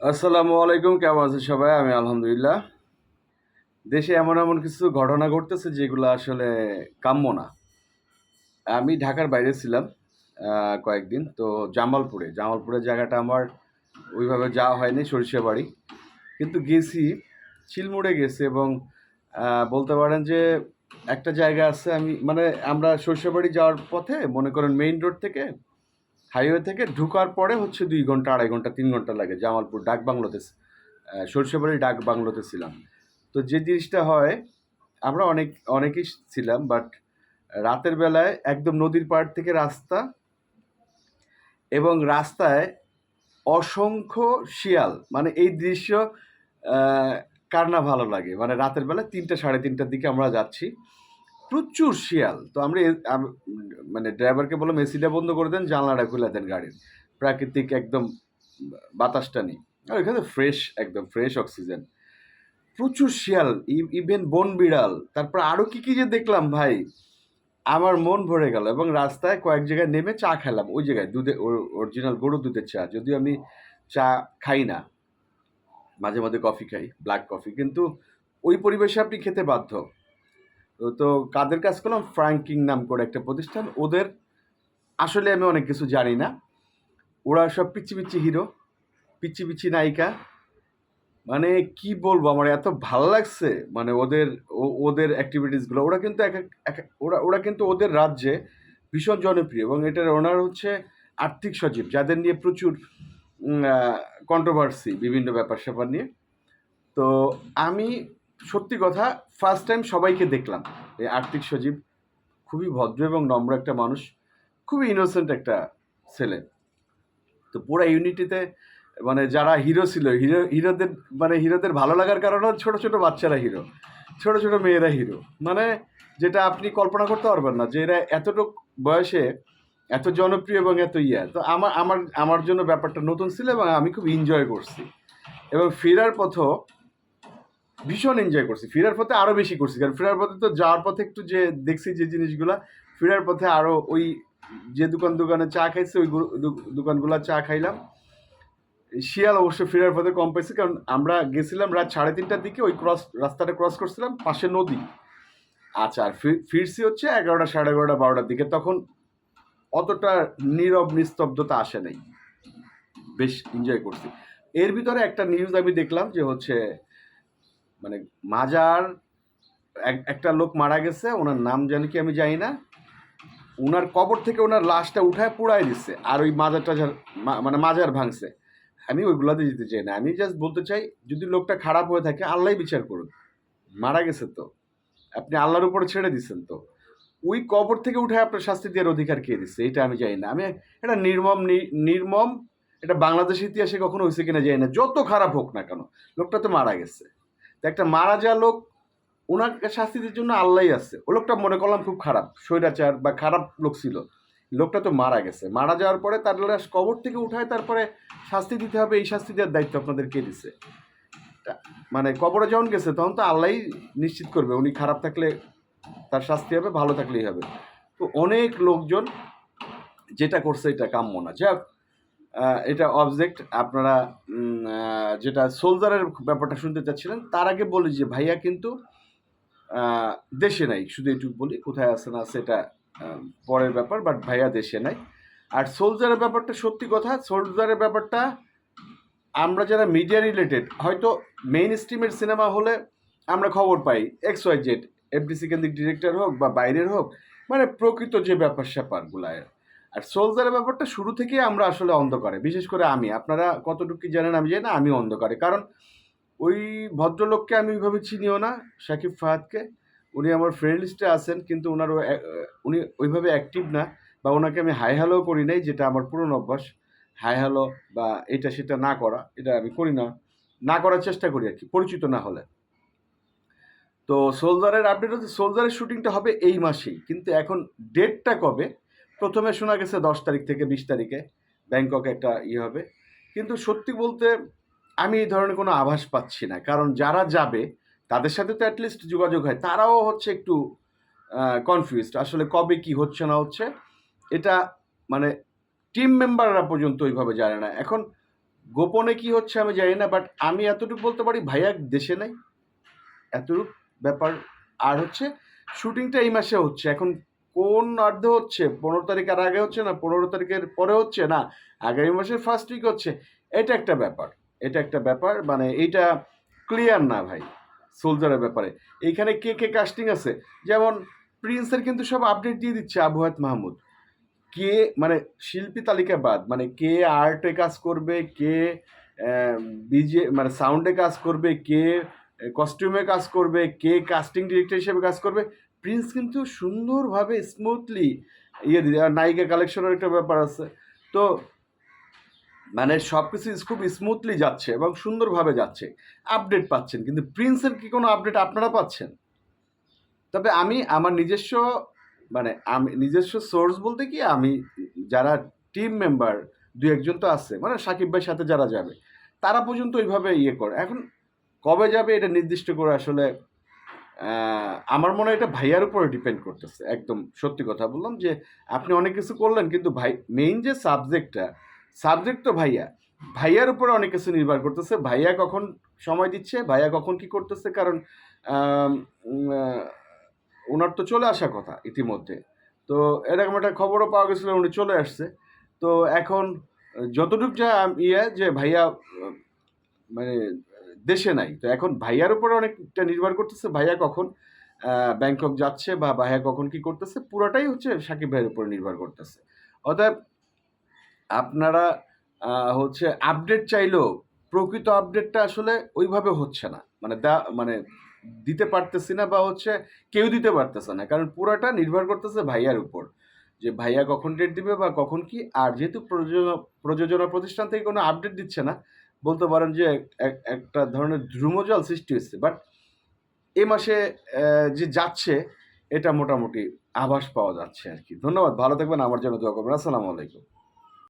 আসসালামু আলাইকুম, কেমন আছেন সবাই? আমি আলহামদুলিল্লাহ। দেশে এমন এমন কিছু ঘটনা ঘটতেছে যেগুলো আসলে কাম্য না। আমি ঢাকার বাইরে ছিলাম কয়েকদিন, তো জামালপুরে। জামালপুরের জায়গাটা আমার ওইভাবে যাওয়া হয়নি সরিষাবাড়ি কিন্তু গেছি চিলমুড়ে গেছি এবং বলতে পারেন যে একটা জায়গা আছে, আমি মানে আমরা সরিষাবাড়ি যাওয়ার পথে মনে করেন মেইন রোড থেকে হাইওয়ে থেকে ঢুকার পরে হচ্ছে দুই ঘণ্টা, আড়াই ঘণ্টা, তিন ঘণ্টা লাগে। জামালপুর, ডাক বাংলোতে সরিষাবাড়ি ডাক বাংলোতে ছিলাম। তো যে জিনিসটা হয়, আমরা অনেক, অনেকেই ছিলাম বাট রাতের বেলায় একদম নদীর পাড় থেকে রাস্তা এবং রাস্তায় অসংখ্য শিয়াল। মানে এই দৃশ্য কার না ভালো লাগে? মানে রাতের বেলা তিনটা, সাড়ে তিনটার দিকে আমরা যাচ্ছি। প্রচুর শিয়াল। তো আমরা মানে ড্রাইভারকে বললাম এসিটা বন্ধ করে দেন, জানলাটা খুলে দেন গাড়ির। প্রাকৃতিক একদম বাতাসটা নেই। আর এখানে ফ্রেশ একদম ফ্রেশ অক্সিজেন প্রচুর শিয়াল ইভেন বন বিড়াল। তারপর আরও কি কি যে দেখলাম ভাই, আমার মন ভরে গেল এবং রাস্তায় কয়েক জায়গায় নেমে চা খেলাম। ওই জায়গায় দুধে অরিজিনাল গরু দুধের চা। যদিও আমি চা খাই না, মাঝে মাঝে কফি খাই ব্ল্যাক কফি কিন্তু ওই পরিবেশে আপনি খেতে বাধ্য। তো কাদের কাজ করলাম ফ্র্যাঙ্কিং নাম করে একটা প্রতিষ্ঠান, ওদের আসলে আমি অনেক কিছু জানি না। ওরা সব পিচ্ছি পিচ্ছি হিরো পিচ্ছি পিচ্ছি নায়িকা। মানে কি বলব আমার, এত ভালো লাগছে। মানে ওদের ওদের অ্যাক্টিভিটিসগুলো ওরা কিন্তু এক- এক- ওরা ওরা কিন্তু ওদের রাজ্যে ভীষণ জনপ্রিয় এবং এটার ওনার হচ্ছে আর্থিক সচিব, যাদের নিয়ে প্রচুর কন্ট্রোভার্সি বিভিন্ন ব্যাপার স্যাপার নিয়ে। তো আমি সত্যি কথা ফার্স্ট টাইম সবাইকে দেখলাম। এই আর্থিক সজীব খুবই ভদ্র এবং নম্র একটা মানুষ, খুবই ইনোসেন্ট একটা ছেলে। তো পুরো ইউনিটিতে মানে যারা হিরো ছিল হিরো হিরোদের মানে হিরোদের ভালো লাগার কারণে ছোট ছোট বাচ্চারা হিরো ছোট ছোট মেয়েরা হিরো মানে যেটা আপনি কল্পনা করতে পারবেন না যে এরা এতটুক বয়সে এত জনপ্রিয় এবং এত ইয়া। তো আমার আমার আমার জন্য ব্যাপারটা নতুন ছিল এবং আমি খুব এনজয় করছি। এবং ফেরার পথও ভীষণ এনজয় করছি। ফেরার পথে আরও বেশি করছি। কারণ ফেরার পথে তো যাওয়ার পথে একটু যে দেখছি যে জিনিসগুলা, ফেরার পথে আরও ওই যে দোকান দোকানে চা খাইছি, ওই দোকানগুলা চা খাইলাম। শিয়াল অবশ্য ফেরার পথে কম পাইছি, কারণ আমরা গেছিলাম রাত সাড়ে তিনটার দিকে, ওই ক্রস রাস্তাটা ক্রস করছিলাম, পাশে নদী। আচ্ছা আর ফিরছি হচ্ছে এগারোটা সাড়ে এগারোটা বারোটার দিকে। তখন অতটা নীরব নিস্তব্ধতা আসে নাই। বেশ এনজয় করছি। এর ভিতরে একটা নিউজ আমি দেখলাম যে হচ্ছে মানে মাজার, এক- একটা লোক মারা গেছে, ওনার নাম জানি কি আমি জানি না। ওনার কবর থেকে ওনার লাশটা উঠায় পুড়াই দিচ্ছে আর ওই মাজার টাজার মানে মাজার ভাঙছে। আমি ওইগুলাতে যেতে চাই না। আমি জাস্ট বলতে চাই, যদি লোকটা খারাপ হয়ে থাকে, আল্লাহ বিচার করুন মারা গেছে তো। আপনি আল্লাহর উপরে ছেড়ে দিচ্ছেন তো। ওই কবর থেকে উঠে আপনার শাস্তি দেওয়ার অধিকার কে দিচ্ছে এটা আমি জানি না। আমি এটা নির্মম নির্মম, এটা বাংলাদেশ ইতিহাসে কখনো হয়েছে কিনা জানি না। যত খারাপ হোক না কেন, লোকটা তো মারা গেছে। তো একটা মারা যাওয়া লোক ওনাকে শাস্তি দেওয়ার জন্য আল্লাহই আছে। ও লোকটা মনে করলাম খুব খারাপ, স্বৈরাচার বা খারাপ লোক ছিল। লোকটা তো মারা গেছে। মারা যাওয়ার পরে তার লাশ কবর থেকে উঠায়, তারপরে শাস্তি দিতে হবে, এই শাস্তি দেওয়ার দায়িত্ব আপনাদের কে দিছে মানে কবরে যখন গেছে, তখন তো আল্লাহই নিশ্চিত করবে, উনি খারাপ থাকলে তার শাস্তি হবে, ভালো থাকলেই হবে। তো অনেক লোকজন যেটা করছে, এটা কাম্য না। যাক এটা অবজেক্ট আপনারা যেটা সোলজারের ব্যাপারটা শুনতে চাচ্ছিলেন, তার আগে বলি যে ভাইয়া কিন্তু দেশে নাই। শুধু এটুকু বলি কোথায় আছে না আছে এটা পরের ব্যাপার বাট ভাইয়া দেশে নাই। আর সোলজারের ব্যাপারটা সত্যি কথা সোলজারের ব্যাপারটা আমরা যারা মিডিয়া রিলেটেড হয়তো মেইন স্ট্রিমের সিনেমা হলে আমরা খবর পাই এক্স ওয়াই জেড এফডিসি কেন্দ্রিক ডিরেক্টর হোক বা বাইরের হোক মানে প্রকৃত যে ব্যাপার স্যাপারগুলায় আর সোলজারের ব্যাপারটা শুরু থেকেই আমরা আসলে অন্ধকারে, বিশেষ করে আমি। আপনারা কতটুকু জানেন আমি জানি না, আমি অন্ধকারে। কারণ ওই ভদ্রলোককে আমি ওইভাবে চিনিও না শাকিব ফাহাদকে। উনি আমার ফ্রেন্ড লিস্টে আছেন, কিন্তু ওনার উনি ওইভাবে অ্যাক্টিভ না বা ওনাকে আমি হাই হ্যালো করি নাই, যেটা আমার পুরনো অভ্যাস। হাই হ্যালো বা এটা সেটা না করা, এটা আমি করি না। না করার চেষ্টা করি আর কি পরিচিত না হলে। তো সোলজারের আপডেট হচ্ছে সোলজারের শুটিংটা হবে এই মাসেই, কিন্তু এখন ডেটটা কবে? প্রথমে শোনা গেছে দশ তারিখ থেকে বিশ তারিখে ব্যাংককে একটা ইয়ে হবে। কিন্তু সত্যি বলতে আমি এই ধরনের কোনো আভাস পাচ্ছি না। কারণ যারা যাবে, তাদের সাথে তো অ্যাটলিস্ট যোগাযোগ হয়। তারাও হচ্ছে একটু কনফিউজড আসলে কবে কি হচ্ছে না হচ্ছে। এটা মানে টিম মেম্বাররা পর্যন্ত ওইভাবে জানে না। এখন গোপনে কি হচ্ছে আমি জানি না বাট আমি এতটুকু বলতে পারি, ভাইয়া দেশে নাই। এতটুকু ব্যাপার। আর হচ্ছে শুটিংটা এই মাসে হচ্ছে। এখন কোন অর্ধে হচ্ছে? পনেরো তারিখের আগে হচ্ছে না? পনেরো তারিখের পরে হচ্ছে না? আগামী মাসের ফার্স্ট উইক হচ্ছে। এটা একটা ব্যাপার। এটা একটা ব্যাপার। মানে এটা ক্লিয়ার না ভাই সোলজারের ব্যাপারে। এইখানে কে কে কাস্টিং আছে? যেমন প্রিন্সের কিন্তু সব আপডেট দিয়ে দিচ্ছে আবহাত মাহমুদ। কে মানে শিল্পী তালিকা বাদ মানে কে আর্টে কাজ করবে, কে বিজে মানে সাউন্ডে কাজ করবে, কে কস্টিউমে কাজ করবে, কে কাস্টিং ডিরেক্টর হিসেবে কাজ করবে প্রিন্স কিন্তু সুন্দরভাবে স্মুথলি ইয়ে নায়িকা কালেকশনের একটা ব্যাপার আছে। তো মানে সব কিছু খুব স্মুথলি যাচ্ছে এবং সুন্দরভাবে যাচ্ছে। আপডেট পাচ্ছেন। কিন্তু প্রিন্সের কি কোনো আপডেট আপনারা পাচ্ছেন? তবে আমি, আমার নিজস্ব মানে আমি, নিজস্ব সোর্স বলতে কি, আমি যারা টিম মেম্বার দু একজন তো আছে মানে সাকিব ভাইয়ের সাথে যারা যাবে, তারা পর্যন্ত ওইভাবে ইয়ে করে। এখন কবে যাবে এটা নির্দিষ্ট করে আসলে আমার মনে হয় এটা ভাইয়ার উপরে ডিপেন্ড করতেছে। একদম সত্যি কথা বললাম যে, আপনি অনেক কিছু করলেন কিন্তু ভাই মেইন যে সাবজেক্টটা সাবজেক্ট তো ভাইয়া। ভাইয়ার উপরে অনেক কিছু নির্ভর করতেছে। ভাইয়া কখন সময় দিচ্ছে, ভাইয়া কখন কি করতেছে? কারণ ওনার তো চলে আসার কথা ইতিমধ্যে। তো এরকম একটা খবরও পাওয়া গেছিল, উনি চলে আসছে। তো এখন যতটুকু যা ইয়ে যে ভাইয়া মানে দেশে নাই। তো এখন ভাইয়ার উপরে অনেকটা নির্ভর করতেছে, ভাইয়া কখন ব্যাংকক যাচ্ছে বা ভাইয়া কখন কি করতেছে, পুরোটাই হচ্ছে সাকিব ভাইয়ের উপরে নির্ভর করতেছে। অতএব আপনারা হচ্ছে আপডেট চাইলেও প্রকৃত আপডেটটা আসলে ওইভাবে হচ্ছে না। মানে দা মানে দিতে পারতেছি না বা হচ্ছে কেউ দিতে পারতেছে না। কারণ পুরাটা নির্ভর করতেছে ভাইয়ার উপর। যে ভাইয়া কখন ডেট দিবে বা কখন কি, আর যেহেতু প্রযোজনা প্রযোজনা প্রতিষ্ঠান থেকে কোনো আপডেট দিচ্ছে না বলতে পারেন যে এক- একটা ধরনের ধ্রুমজল সৃষ্টি হচ্ছে বাট এ মাসে যে যাচ্ছে, এটা মোটামুটি আভাস পাওয়া যাচ্ছে আর কি। ধন্যবাদ, ভালো থাকবেন, আমার জন্য দোয়া করবেন। আসসালামু আলাইকুম।